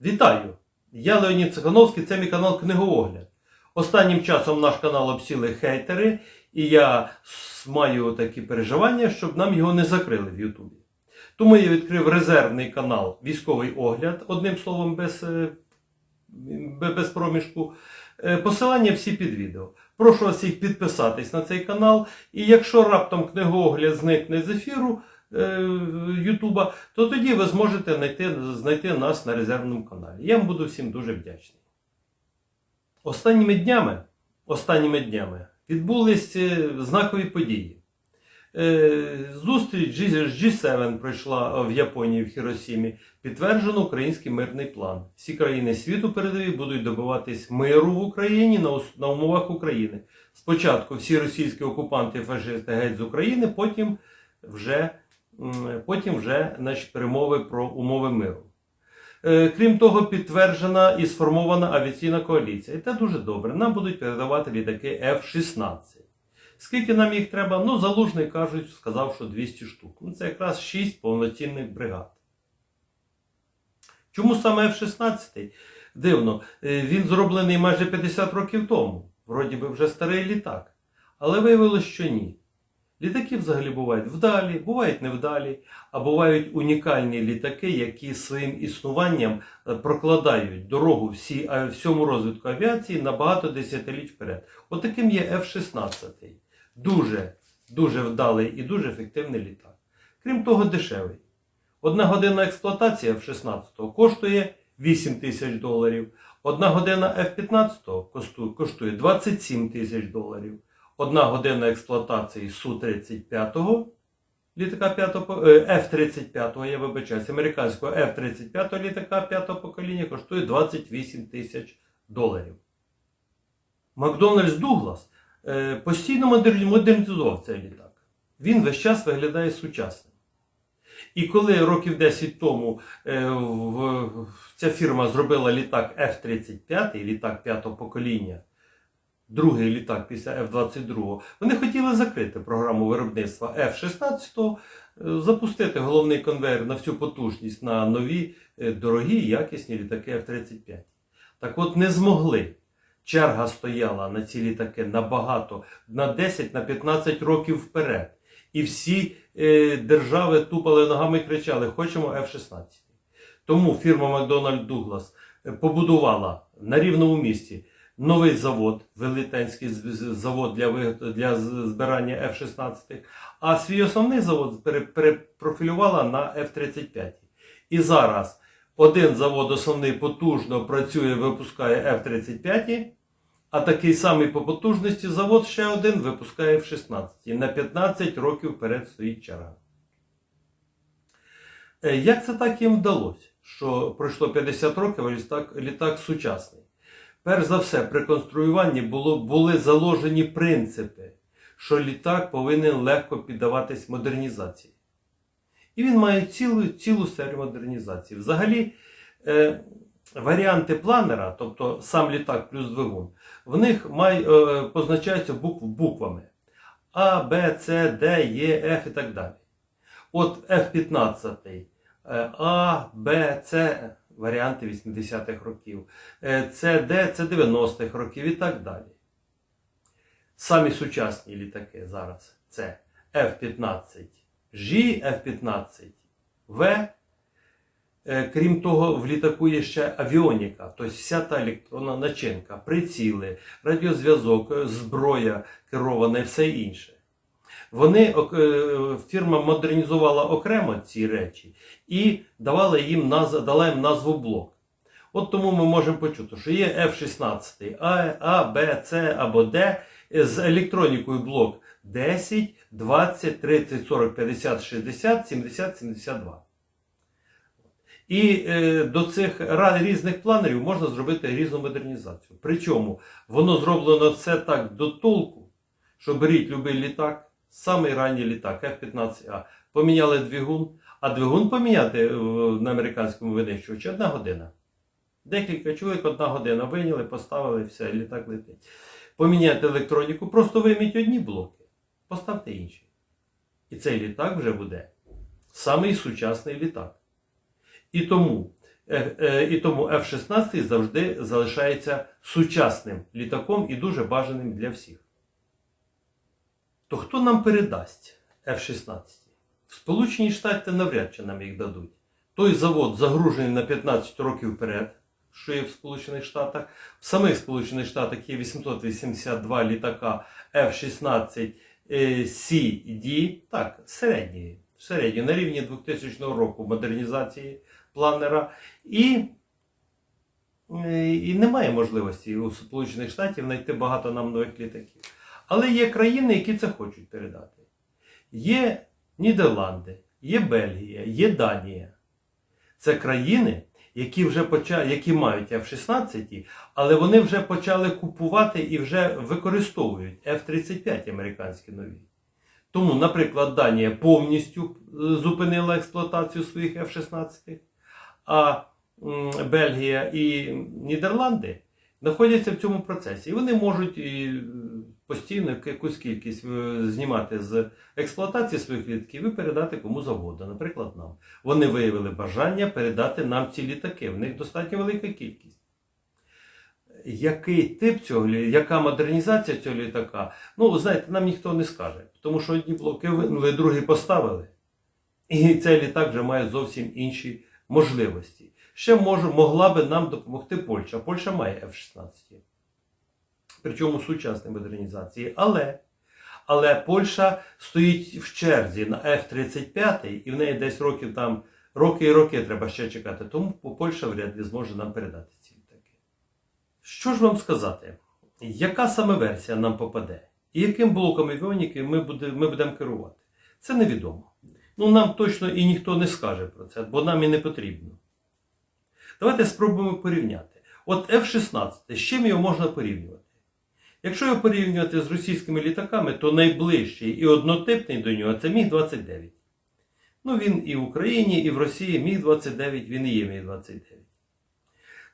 Вітаю! Я Леонід Цихановський, це мій канал Книгоогляд. Останнім часом наш канал обсіли хейтери, і я маю такі переживання, щоб нам його не закрили в Ютубі. Тому я відкрив резервний канал Військовий огляд, одним словом, без, е, без проміжку. Е, Посилання всі під відео. Прошу вас всіх підписатись на цей канал. І якщо раптом книгоогляд зникне з ефіру Ютуба, то тоді ви зможете знайти, знайти нас на резервному каналі. Я вам буду всім дуже вдячний. Останніми днями, останніми днями відбулись е, знакові події. Е, Зустріч G- G7 пройшла в Японії в Хіросімі. Підтверджено український мирний план. Всі країни світу передові будуть добиватись миру в Україні на, умовах України. Спочатку всі російські окупанти і фашисти геть з України, потім вже, потім вже значить, перемови про умови миру. Е, Крім того, підтверджена і сформована авіаційна коаліція. І це дуже добре. Нам будуть передавати літаки F-16. Скільки нам їх треба? Ну, залужний кажуть, сказав, що 200 штук. Ну, це якраз 6 повноцінних бригад. Чому саме F-16? Дивно, е, він зроблений майже 50 років тому. Вроді би вже старий літак. Але виявилось, що ні. Літаки взагалі бувають вдалі, бувають невдалі, а бувають унікальні літаки, які своїм існуванням е, прокладають дорогу всі, всьому розвитку авіації на багато десятиліть вперед. Отаким є F-16. Дуже, дуже вдалий і дуже ефективний літак. Крім того, дешевий. Одна година експлуатації F-16 коштує 8 тисяч доларів. Одна година F-15 коштує, коштує 27 тисяч доларів. Одна година експлуатації Су-35 літака 5, е, F-35, я вибачаюсь, американського F-35 літака 5 покоління коштує 28 тисяч доларів. Макдональдс Дуглас е, постійно модернізував цей літак. Він весь час виглядає сучасним. І коли років 10 тому е, ця фірма зробила літак F-35, літак п'ятого покоління, другий літак після F-22, вони хотіли закрити програму виробництва F-16, е, запустити головний конвейер на всю потужність на нові е, дорогі якісні літаки F-35. Так от не змогли. Черга стояла на ці літаки набагато, на 10, на 15 років вперед. І всі е, держави тупали ногами і кричали: хочемо F-16. Тому фірма Douglas е, побудувала на рівному місці новий завод, велетенський завод для, для збирання F-16, а свій основний завод пере- перепрофілювала на F-35. І зараз один завод основний потужно працює, випускає F-35, а такий самий по потужності завод ще один випускає F-16. І на 15 років вперед стоїть черга. Е, Як це так їм вдалося, що пройшло 50 років, а літак, літак сучасний? Перш за все, при конструюванні було, були заложені принципи, що літак повинен легко піддаватись модернізації. І він має цілу, цілу серію модернізацій. Взагалі, е, варіанти планера, тобто сам літак плюс двигун, в них май, е, позначаються букв, буквами А, Б, С, Д, Е, Ф і так далі. От F-15, е, А, Б, С, варіанти 80-х років, е, С, Д, це 90-х років і так далі. Самі сучасні літаки зараз це F-15 G, F-15 В. Е, Крім того, в літаку є ще авіоніка, тобто вся та електронна начинка, приціли, радіозв'язок, е, зброя керована і все інше. Вони, е, фірма модернізувала окремо ці речі і давала їм дала їм назву блок. От тому ми можемо почути, що є F-16 А, А, Б, С або Д з електронікою блок 10, 20, 30, 40, 50, 60, 70, 72. І е, до цих різних планерів можна зробити різну модернізацію. Причому воно зроблено все так до толку, що беріть любий літак, самий ранній літак F-15А, поміняли двигун, а двигун поміняти е, на американському винищувачі одна година. Декілька чоловік, одна година виняли, поставили, все, літак летить. Поміняти електроніку, просто вийміть одні блоки, поставте інші. І цей літак вже буде самий сучасний літак. І тому Е, е, І тому F-16 завжди залишається сучасним літаком і дуже бажаним для всіх. То хто нам передасть F-16? В Сполучені Штати навряд чи нам їх дадуть. Той завод загружений на 15 років вперед, що є в Сполучених Штатах. В самих Сполучених Штатах є 882 літака F-16 е, CD, так, середні, середні, на рівні 2000 року модернізації планера. І, е, і немає можливості у Сполучених Штатів знайти багато нам нових літаків. Але є країни, які це хочуть передати. Є Нідерланди, є Бельгія, є Данія. Це країни, які вже почали, які мають F-16, але вони вже почали купувати і вже використовують F-35 американські нові. Тому, наприклад, Данія повністю е, зупинила експлуатацію своїх F-16, а Бельгія і Нідерланди знаходяться в цьому процесі. І вони можуть постійно якусь кількість е, знімати з експлуатації своїх літаків і передати кому завгодно, наприклад, нам. Вони виявили бажання передати нам ці літаки. В них достатньо велика кількість. Який тип цього, яка модернізація цього літака? Ну, знаєте, нам ніхто не скаже. Тому що одні блоки винули, другі поставили. І цей літак вже має зовсім інші можливості. Ще може, могла би нам допомогти Польща. Польща має F-16. Причому сучасної модернізації. Але, але Польща стоїть в черзі на F-35, і в неї десь років там, роки і роки треба ще чекати. Тому Польща вряд ли зможе нам передати ці літаки. Що ж вам сказати? Яка саме версія нам попаде? І яким блоком буде, ми будемо керувати? Це невідомо. Ну, нам точно і ніхто не скаже про це, бо нам і не потрібно. Давайте спробуємо порівняти. От F-16, з чим його можна порівнювати? Якщо його порівнювати з російськими літаками, то найближчий і однотипний до нього це Міг-29. Ну, він і в Україні, і в Росії Міг-29, він і є Міг-29.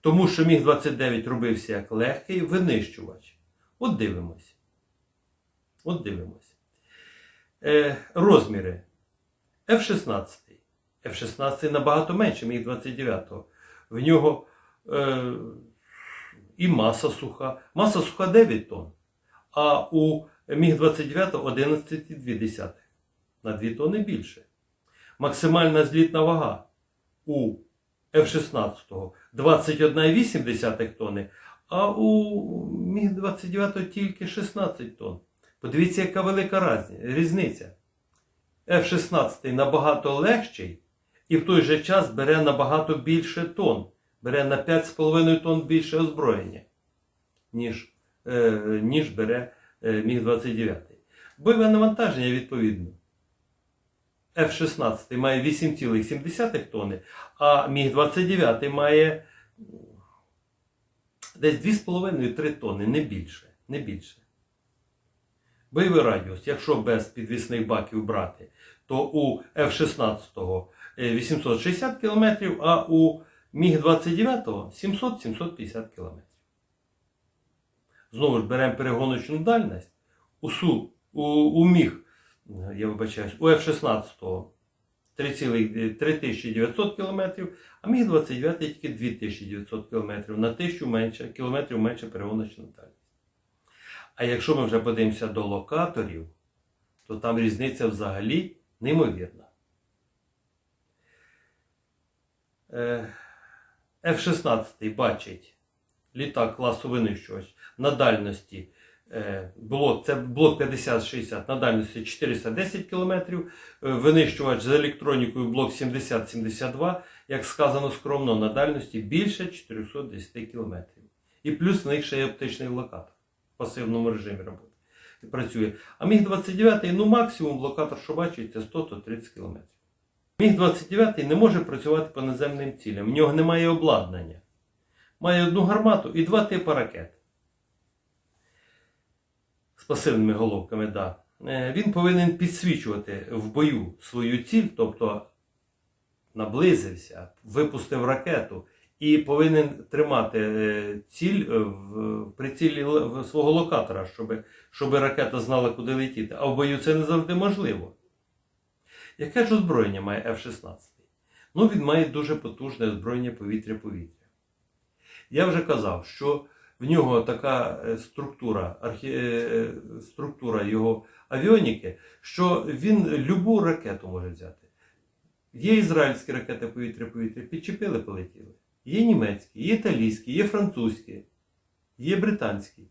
Тому що Міг-29 робився як легкий винищувач. От дивимось. От дивимось. Е, розміри. F-16. F-16 набагато менше Міг-29. В нього е, і маса суха. Маса суха 9 тонн, а у Міг-29 11,2. На 2 тонни більше. Максимальна злітна вага у F-16 21,8 тонни, а у Міг-29 тільки 16 тонн. Подивіться, яка велика різниця. F-16 набагато легший і в той же час бере набагато більше тонн. Бере на 5,5 тонн більше озброєння, ніж, е, ніж бере е, Міг-29. Бойове навантаження відповідно. F-16 має 8,7 тонни, а Міг-29 має десь 2,5-3 тонни, не більше. Не більше. Бойовий радіус, якщо без підвісних баків брати, то у F-16 е, 860 км, а у Міг-29 700-750 км. Знову ж беремо перегоночну дальність. У, Су, у, у Міг, я вибачаюсь, у F-16 3900 км, а Міг-29 тільки 2900 км, на 1000 менше, кілометрів менше перегоночна дальність. А якщо ми вже подивимося до локаторів, то там різниця взагалі неймовірна. Е, F-16 бачить літак класу винищувач на дальності е, блок, це блок 50-60 на дальності 410 км, е, винищувач з електронікою блок 70-72, як сказано скромно, на дальності більше 410 км. І плюс в них ще є оптичний локатор в пасивному режимі роботи. Працює. А Міг-29, ну максимум локатор, що бачить, це 100-30 км. Міг-29 не може працювати по наземним цілям. В нього немає обладнання. Має одну гармату і два типи ракет. З пасивними головками, да. Е, Він повинен підсвічувати в бою свою ціль, тобто наблизився, випустив ракету і повинен тримати е, ціль е, в прицілі свого локатора, щоб, щоб ракета знала, куди летіти. А в бою це не завжди можливо. Яке ж озброєння має F-16? Ну, він має дуже потужне озброєння повітря-повітря. Я вже казав, що в нього така е, структура, архі... е, структура його авіоніки, що він любу ракету може взяти. Є ізраїльські ракети повітря-повітря, підчепили, полетіли. Є німецькі, є італійські, є французькі, є британські.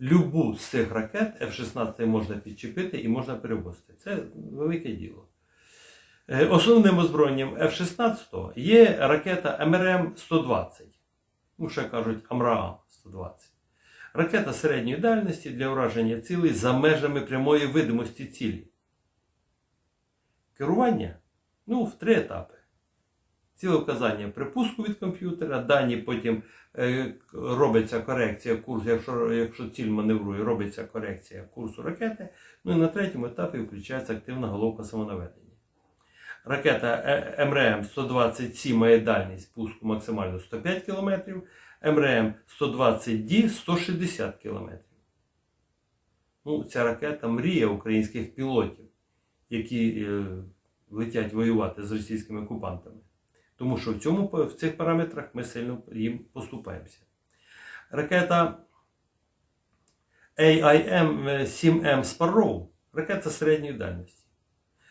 Любу з цих ракет F-16 можна підчепити і можна перевозити. Це велике діло. Е, Основним озброєнням F-16 є ракета МРМ-120. Ну, ще кажуть АМРААМ-120. Ракета середньої дальності для ураження цілей за межами прямої видимості цілі. Керування ну, в три етапи. Цілевказання припуску від комп'ютера, дані потім е, робиться корекція курсу, якщо, якщо ціль маневрує, робиться корекція курсу ракети. Ну і на третьому етапі включається активна головка самонаведення. Ракета е, МРМ-120С має дальність пуску максимально 105 км, МРМ-120D 160 км. Ну, ця ракета мрія українських пілотів, які е, летять воювати з російськими окупантами. Тому що в, цьому, в цих параметрах ми сильно їм поступаємося. Ракета AIM-7M Sparrow ракета середньої дальності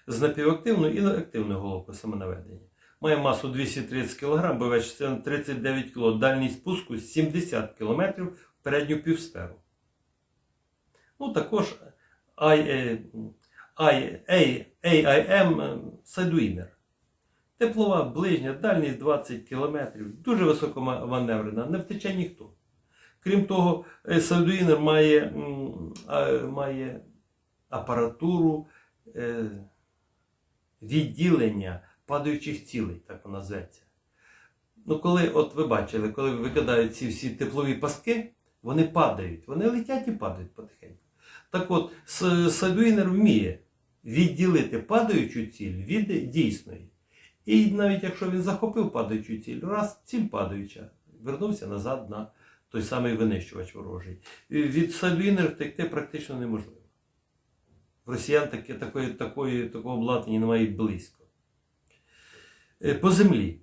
з напівактивною і активною головкою самонаведення. Має масу 230 кг, бойова частина 39 кг, дальність пуску 70 км в передню півсферу. Ну, також I- I- A- AIM Sidewinder. Теплова, ближня, дальність 20 км, дуже високоманеврена, не втече ніхто. Крім того, Sidewinder має, має апаратуру е, відділення падаючих цілей, так вона зветься. Ну, коли, от ви бачили, коли викидають ці всі теплові пастки, вони падають, вони летять і падають потихеньку. Так от, Садуїнер вміє відділити падаючу ціль від дійсної. І навіть якщо він захопив падаючу ціль, раз ціль падаюча, вернувся назад на той самий винищувач ворожий. Від Садуїнера втекти практично неможливо. Росіян таке, такої, такої, такого обладнання немає близько. Е, По землі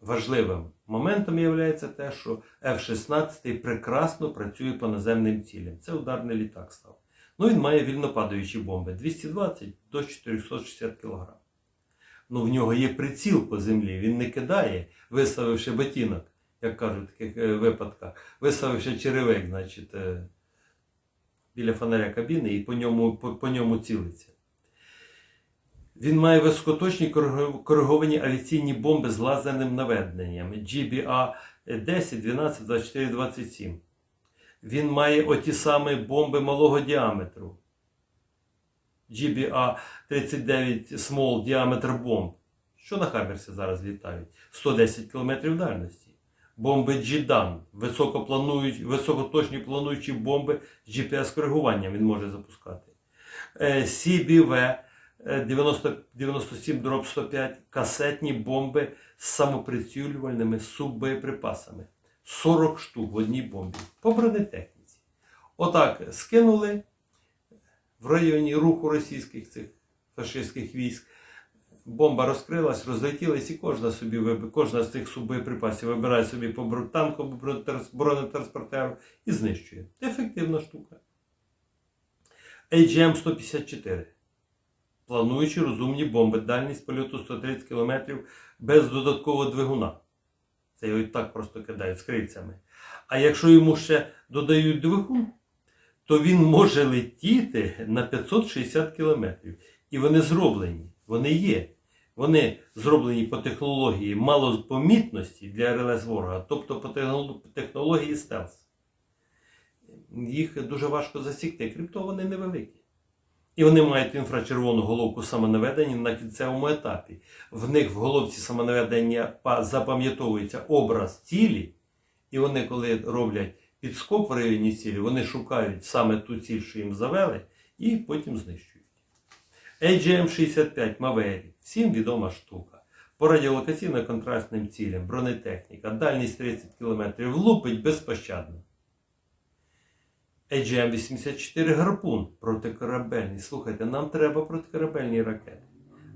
важливим моментом є те, що F-16 прекрасно працює по наземним цілям. Це ударний літак став. Ну, він має вільнопадаючі бомби 220 до 460 кг. Ну, в нього є приціл по землі, він не кидає, виставивши ботинок, як кажуть в таких е, випадках, виставивши черевик, значить, е, біля фонаря кабіни і по ньому, по, по ньому цілиться. Він має високоточні кориговані авіаційні бомби з лазерним наведенням GBA 10, 12, 24, 27. Він має оті самі бомби малого діаметру. GBA 39 Small діаметр бомб. Що на Хаммерсі зараз літають? 110 км дальності. Бомби GDAN, високоточні плануючі бомби з GPS-коригуванням він може запускати. CBV е, 90, 97 дроб 105 касетні бомби з самоприцілювальними суббоєприпасами. 40 штук в одній бомбі. По бронетехніці. Отак скинули в районі руху російських цих фашистських військ. Бомба розкрилась, розлетілась, і кожна собі кожна з цих суббоєприпасів вибирає собі по танку бронетранспортеру і знищує. Ефективна штука. AGM-154. Плануючи розумні бомби, дальність польоту 130 км без додаткового двигуна. Це його і так просто кидають з крильцями. А якщо йому ще додають двигун, то він може летіти на 560 км. І вони зроблені, вони є. Вони зроблені по технології малопомітності для РЛС ворога, тобто по технології стелс. Їх дуже важко засікти, крім того, вони невеликі. І вони мають інфрачервону головку самонаведення на кінцевому етапі. В них в головці самонаведення запам'ятовується образ цілі, і вони, коли роблять підскок в районі цілі, вони шукають саме ту ціль, що їм завели, і потім знищують. AGM-65 Maverick – всім відома штука. По радіолокаційно-контрастним цілям, бронетехніка, дальність 30 км, лупить безпощадно. AGM-84 гарпун протикорабельний. Слухайте, нам треба протикорабельні ракети.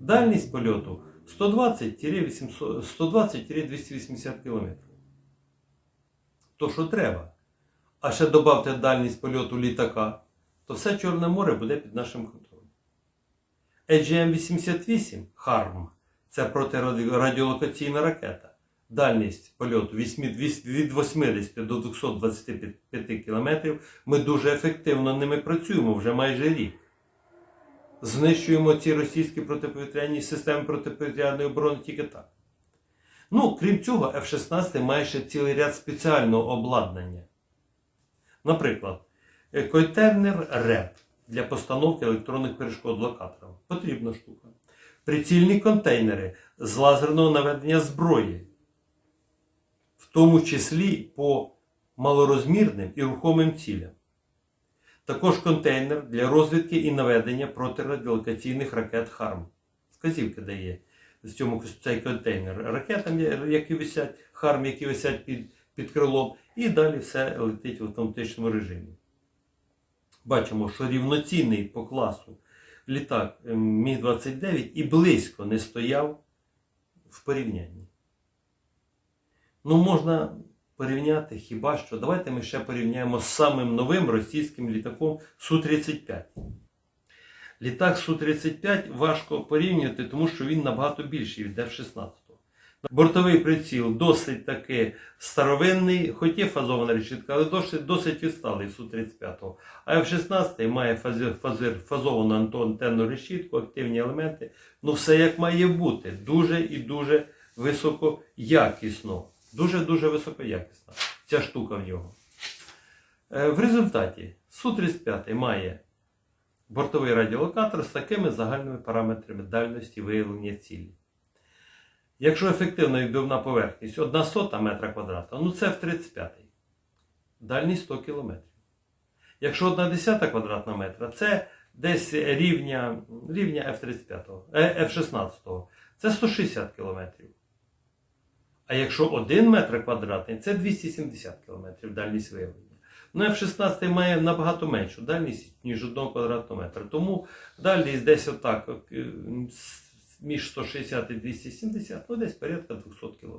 Дальність польоту 120-800 120-280 км. То, що треба. А ще додавте дальність польоту літака, то все Чорне море буде під нашим контролем. AGM-88 HARM це протирадіолокаційна ракета. Дальність польоту від 80 до 225 км. Ми дуже ефективно ними працюємо вже майже рік. Знищуємо ці російські протиповітряні системи протиповітряної оборони тільки так. Ну, крім цього, F-16 має ще цілий ряд спеціального обладнання. Наприклад, е, контейнер РЕП для постановки електронних перешкод локатором. Потрібна штука. Прицільні контейнери з лазерного наведення зброї, в тому числі по малорозмірним і рухомим цілям. Також контейнер для розвідки і наведення протирадіолокаційних ракет ХАРМ. Вказівки дає з цьому цей контейнер ракетам, які висять, ХАРМ, які висять під, під крилом, і далі все летить в автоматичному режимі. Бачимо, що рівноцінний по класу літак ем, Мі-29 і близько не стояв в порівнянні. Ну, можна порівняти хіба що. Давайте ми ще порівняємо з самим новим російським літаком Су-35. Літак Су-35 важко порівнювати, тому що він набагато більший від F-16. Бортовий приціл досить таки старовинний, хоч є фазована решітка, але досить, досить відсталий Су-35. А F-16 має фазир, фазир, фазовану антон- антенну решітку, активні елементи. Ну все як має бути. Дуже і дуже високоякісно. Дуже-дуже високоякісна ця штука в нього. Е, В результаті Су-35 має бортовий радіолокатор з такими загальними параметрами дальності виявлення цілі. Якщо ефективна відбивна поверхність 1 сота метра квадратного, ну це в 35 Дальність 100 км. Якщо 1 десята квадратна метра, це десь рівня, рівня F-35, е, F-16. Це 160 км. А якщо 1 метр квадратний, це 270 км дальність виявлення. Ну, F-16 має набагато меншу дальність, ніж 1 квадратного метра. Тому дальність десь отак, е, між 160 і 270, ну десь порядка 200 км.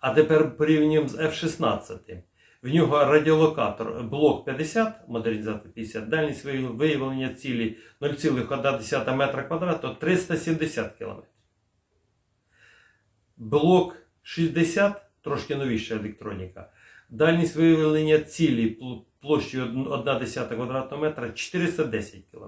А тепер порівнюємо з F-16. В нього радіолокатор блок 50, модернізатор 50, дальність виявлення- цілі 0,1 метра квадратного 370 км. Блок 60, трошки новіша електроніка. Дальність виявлення цілі пл- площею 1,1 квадратного метра 410 км.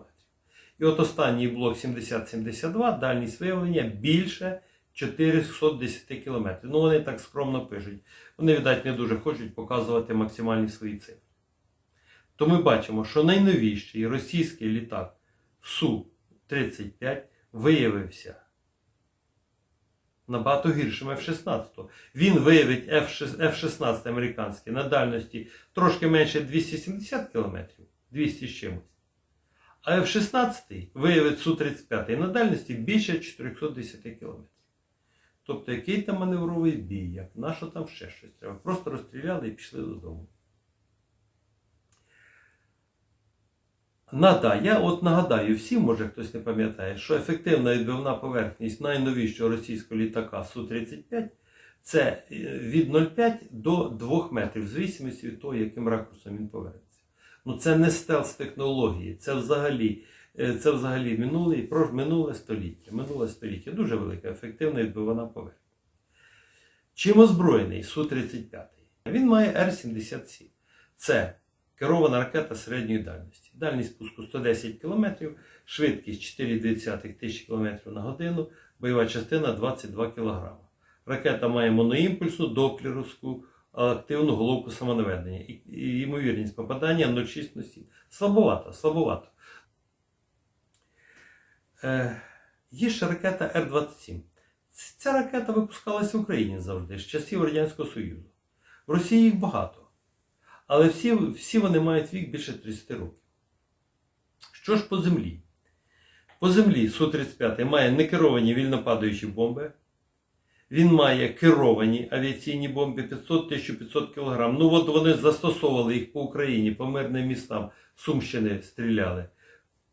І от останній блок 7072, дальність виявлення більше 410 км. Ну, вони так скромно пишуть. Вони, видать, не дуже хочуть показувати максимальні свої цифри. То ми бачимо, що найновіший російський літак Су-35 виявився набагато гіршим F-16. Він виявить F-6 F-16 американський на дальності трошки менше 270 км, 200 з чимось. А F-16 виявить Су-35 на дальності більше 410 км. Тобто, який там маневровий бій, як на що там ще щось треба. Просто розстріляли і пішли додому. Нада, я от нагадаю всім, може хтось не пам'ятає, що ефективна відбивна поверхність найновішого російського літака Су-35 це е, від 0,5 до 2 метрів, в від того, яким ракурсом він повернеться. Ну це не стелс технології, це взагалі, е, це взагалі минуле, минуле століття. Минуле століття дуже велика, ефективна відбивана поверхня. Чим озброєний Су-35? Він має Р-77. Це керована ракета середньої дальності. Дальність пуску 110 км, швидкість 4,2 тисячі км на годину, бойова частина 22 кг. Ракета має моноімпульсну доплеровську активну головку самонаведення. І, ймовірність попадання 0,6 на 7. Слабовато, слабовато. Е, є ще ракета Р-27. Ця ракета випускалася в Україні завжди, з часів Радянського Союзу. В Росії їх багато. Але всі, всі вони мають вік більше 30 років. Що ж по землі? По землі Су-35 має некеровані вільнопадаючі бомби. Він має керовані авіаційні бомби 500-1500 кг. Ну от вони застосовували їх по Україні, по мирним містам Сумщини стріляли.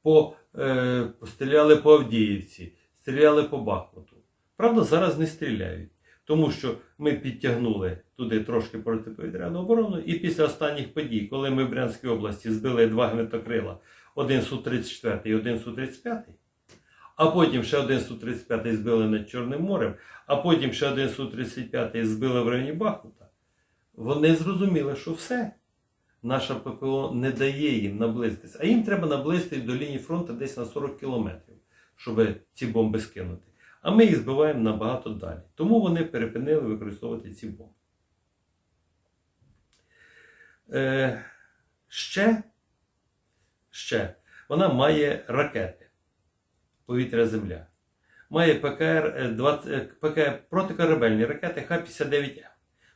По, е, стріляли по Авдіївці, стріляли по Бахмуту. Правда, зараз не стріляють, тому що ми підтягнули туди трошки протиповітряну оборону, і після останніх подій, коли ми в Брянській області збили два гвинтокрила, один Су-34 і один Су-35, а потім ще один Су-35 збили над Чорним морем, а потім ще один Су-35 збили в районі Бахмута, вони зрозуміли, що все. Наша ППО не дає їм наблизитись, а їм треба наблизитись до лінії фронту десь на 40 кілометрів, щоб ці бомби скинути. А ми їх збиваємо набагато далі. Тому вони перепинили використовувати ці бомби. Е, ще, ще вона має ракети повітря-земля. Має ПКР, е, 20, е, ПКР протикорабельні ракети Х-59М.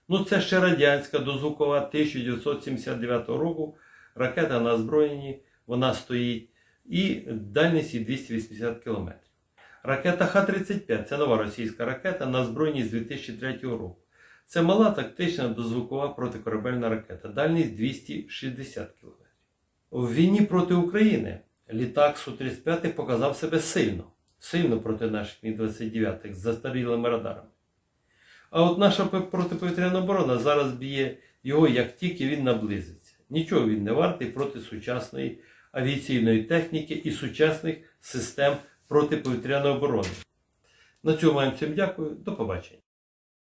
Ну, це ще радянська дозвукова 1979 року. Ракета на озброєнні, вона стоїть. І дальність 280 км. Ракета Х-35 це нова російська ракета на озброєнні з 2003 року. Це мала тактична дозвукова протикорабельна ракета. Дальність 260 км. У війні проти України літак Су-35 показав себе сильно. Сильно проти наших Мі-29 з застарілими радарами. А от наша протиповітряна оборона зараз б'є його, як тільки він наблизиться. Нічого він не вартий проти сучасної авіаційної техніки і сучасних систем протиповітряної оборони. На цьому вам всім дякую. До побачення.